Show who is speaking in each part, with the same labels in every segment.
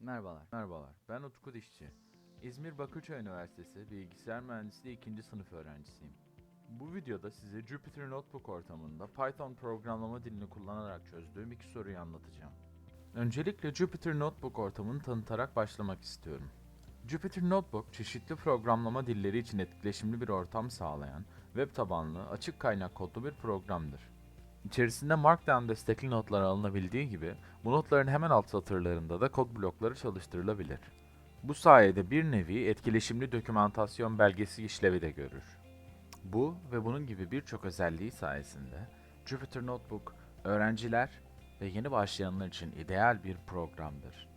Speaker 1: Merhabalar. Merhabalar. Ben Utku Dişçi. İzmir Bakırköy Üniversitesi Bilgisayar Mühendisliği 2. sınıf öğrencisiyim. Bu videoda size Jupyter Notebook ortamında Python programlama dilini kullanarak çözdüğüm iki soruyu anlatacağım. Öncelikle Jupyter Notebook ortamını tanıtarak başlamak istiyorum. Jupyter Notebook, çeşitli programlama dilleri için etkileşimli bir ortam sağlayan, web tabanlı, açık kaynak kodlu bir programdır. İçerisinde Markdown destekli notlar alınabildiği gibi, bu notların hemen alt satırlarında da kod blokları çalıştırılabilir. Bu sayede bir nevi etkileşimli dokümantasyon belgesi işlevi de görür. Bu ve bunun gibi birçok özelliği sayesinde Jupyter Notebook öğrenciler ve yeni başlayanlar için ideal bir programdır.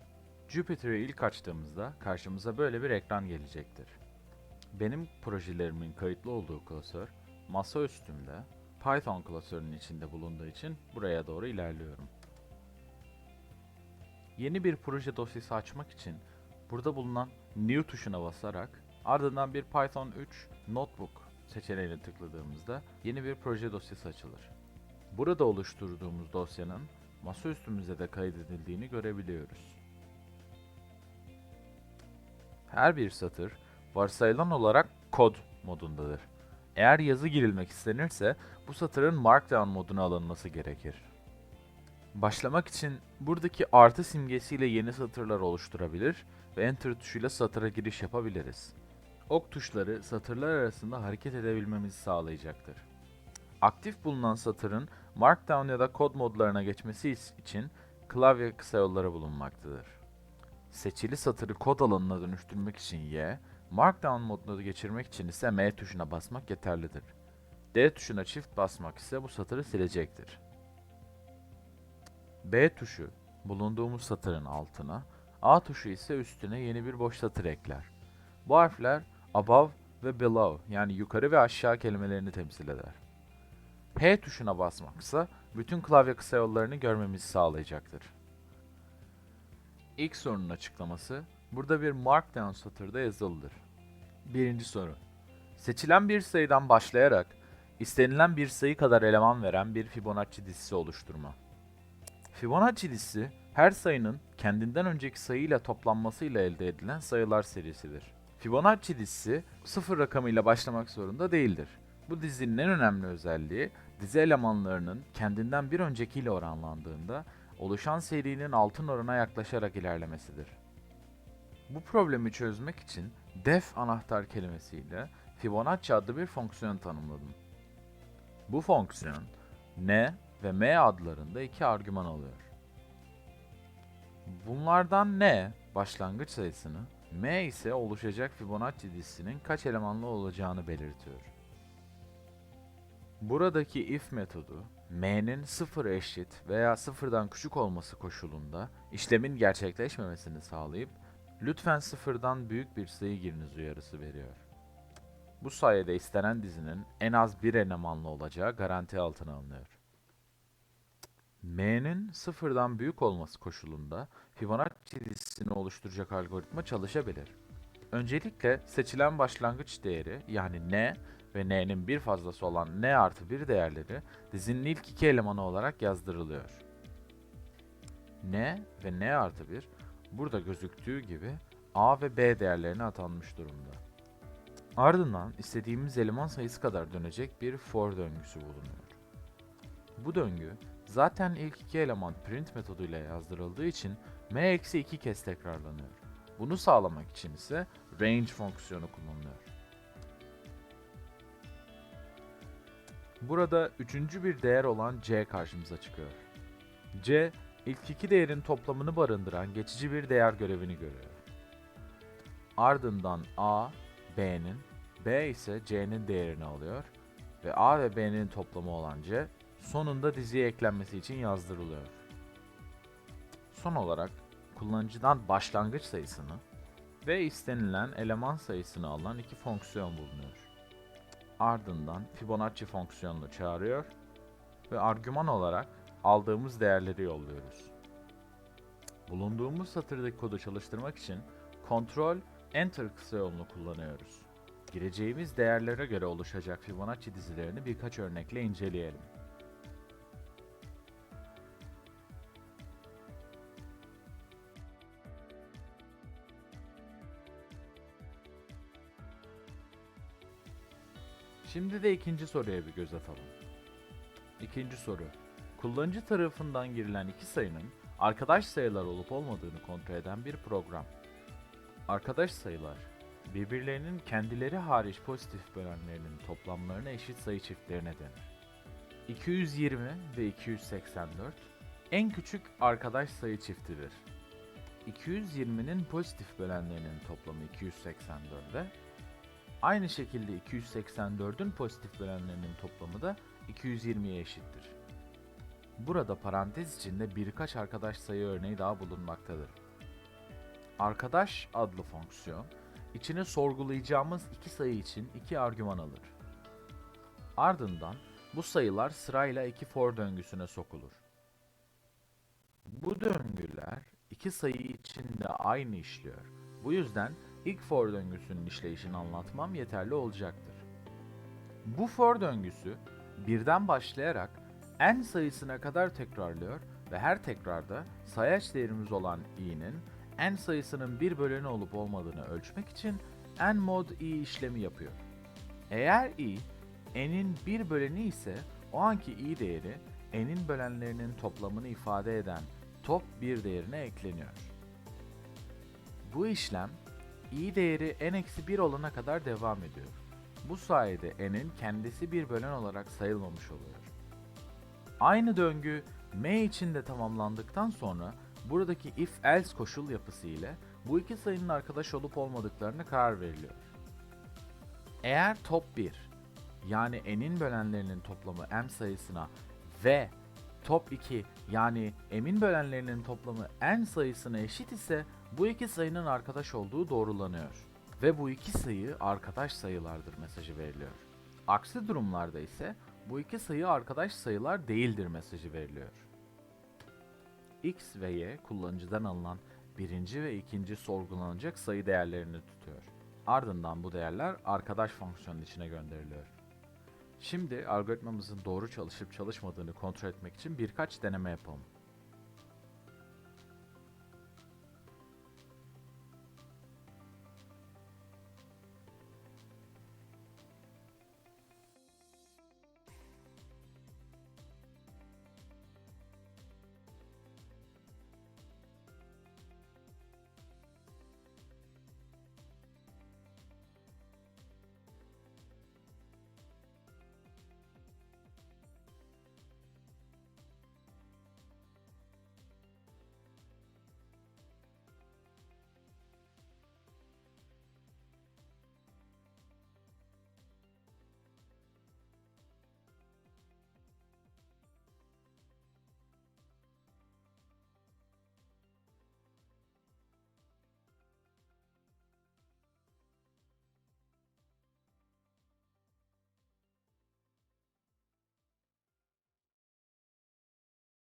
Speaker 1: Jupyter'ı ilk açtığımızda karşımıza böyle bir ekran gelecektir. Benim projelerimin kayıtlı olduğu klasör masa üstümde Python klasörünün içinde bulunduğu için buraya doğru ilerliyorum. Yeni bir proje dosyası açmak için burada bulunan New tuşuna basarak ardından bir Python 3 Notebook seçeneğine tıkladığımızda yeni bir proje dosyası açılır. Burada oluşturduğumuz dosyanın masaüstümüze de kaydedildiğini görebiliyoruz. Her bir satır varsayılan olarak kod modundadır. Eğer yazı girilmek istenirse bu satırın Markdown moduna alınması gerekir. Başlamak için buradaki artı simgesiyle yeni satırlar oluşturabilir ve Enter tuşuyla satıra giriş yapabiliriz. Ok tuşları satırlar arasında hareket edebilmemizi sağlayacaktır. Aktif bulunan satırın Markdown ya da kod modlarına geçmesi için klavye kısa yolları bulunmaktadır. Seçili satırı kod alanına dönüştürmek için Y, Markdown moduna geçirmek için ise M tuşuna basmak yeterlidir. D tuşuna çift basmak ise bu satırı silecektir. B tuşu bulunduğumuz satırın altına, A tuşu ise üstüne yeni bir boş satır ekler. Bu harfler above ve below yani yukarı ve aşağı kelimelerini temsil eder. H tuşuna basmak ise bütün klavye kısa yollarını görmemizi sağlayacaktır. İlk sorunun açıklaması burada bir markdown satırda yazılıdır. Birinci soru. Seçilen bir sayıdan başlayarak istenilen bir sayı kadar eleman veren bir Fibonacci dizisi oluşturma. Fibonacci dizisi her sayının kendinden önceki sayıyla toplanmasıyla elde edilen sayılar serisidir. Fibonacci dizisi sıfır rakamıyla başlamak zorunda değildir. Bu dizinin en önemli özelliği dizi elemanlarının kendinden bir öncekiyle oranlandığında oluşan serinin altın orana yaklaşarak ilerlemesidir. Bu problemi çözmek için def anahtar kelimesiyle Fibonacci adlı bir fonksiyon tanımladım. Bu fonksiyon n ve m adlarında iki argüman alıyor. Bunlardan n başlangıç sayısını, m ise oluşacak Fibonacci dizisinin kaç elemanlı olacağını belirtiyor. Buradaki if metodu m'nin sıfır eşit veya sıfırdan küçük olması koşulunda işlemin gerçekleşmemesini sağlayıp lütfen sıfırdan büyük bir sayı giriniz uyarısı veriyor. Bu sayede istenen dizinin en az bir elemanlı olacağı garanti altına alınıyor. M'nin sıfırdan büyük olması koşulunda Fibonacci dizisini oluşturacak algoritma çalışabilir. Öncelikle seçilen başlangıç değeri yani n ve n'nin bir fazlası olan n artı 1 değerleri dizinin ilk iki elemanı olarak yazdırılıyor. n ve n artı 1 burada gözüktüğü gibi a ve b değerlerine atanmış durumda. Ardından istediğimiz eleman sayısı kadar dönecek bir for döngüsü bulunuyor. Bu döngü zaten ilk iki eleman print metoduyla yazdırıldığı için m-2 kez tekrarlanıyor. Bunu sağlamak için ise range fonksiyonu kullanılıyor. Burada üçüncü bir değer olan c karşımıza çıkıyor. c, ilk iki değerin toplamını barındıran geçici bir değer görevini görüyor. Ardından a, b'nin, b ise c'nin değerini alıyor ve a ve b'nin toplamı olan c sonunda diziye eklenmesi için yazdırılıyor. Son olarak kullanıcıdan başlangıç sayısını ve istenilen eleman sayısını alan iki fonksiyon bulunuyor. Ardından Fibonacci fonksiyonunu çağırıyor ve argüman olarak aldığımız değerleri yolluyoruz. Bulunduğumuz satırdaki kodu çalıştırmak için Ctrl Enter kısa yolunu kullanıyoruz. Gireceğimiz değerlere göre oluşacak Fibonacci dizilerini birkaç örnekle inceleyelim. Şimdi de ikinci soruya bir göz atalım. İkinci soru. Kullanıcı tarafından girilen iki sayının arkadaş sayılar olup olmadığını kontrol eden bir program. Arkadaş sayılar, birbirlerinin kendileri hariç pozitif bölenlerinin toplamlarına eşit sayı çiftlerine denir. 220 ve 284 en küçük arkadaş sayı çiftidir. 220'nin pozitif bölenlerinin toplamı 284'e, aynı şekilde 284'ün pozitif bölenlerinin toplamı da 220'ye eşittir. Burada parantez içinde birkaç arkadaş sayı örneği daha bulunmaktadır. Arkadaş adlı fonksiyon, içine sorgulayacağımız iki sayı için iki argüman alır. Ardından bu sayılar sırayla iki for döngüsüne sokulur. Bu döngüler iki sayı için de aynı işliyor. Bu yüzden ilk for döngüsünün işleyişini anlatmam yeterli olacaktır. Bu for döngüsü birden başlayarak n sayısına kadar tekrarlıyor ve her tekrarda sayaç değerimiz olan i'nin n sayısının bir böleni olup olmadığını ölçmek için n mod i işlemi yapıyor. Eğer i n'in bir böleni ise o anki i değeri n'in bölenlerinin toplamını ifade eden top bir değerine ekleniyor. Bu işlem i değeri n-1 olana kadar devam ediyor. Bu sayede n'in kendisi bir bölen olarak sayılmamış oluyor. Aynı döngü m için de tamamlandıktan sonra buradaki if-else koşul yapısı ile bu iki sayının arkadaş olup olmadıklarına karar veriliyor. Eğer top 1 yani n'in bölenlerinin toplamı m sayısına ve top 2 yani m'in bölenlerinin toplamı n sayısına eşit ise bu iki sayının arkadaş olduğu doğrulanıyor. Ve bu iki sayı arkadaş sayılardır mesajı veriliyor. Aksi durumlarda ise bu iki sayı arkadaş sayılar değildir mesajı veriliyor. X ve Y kullanıcıdan alınan birinci ve ikinci sorgulanacak sayı değerlerini tutuyor. Ardından bu değerler arkadaş fonksiyonun içine gönderiliyor. Şimdi algoritmamızın doğru çalışıp çalışmadığını kontrol etmek için birkaç deneme yapalım.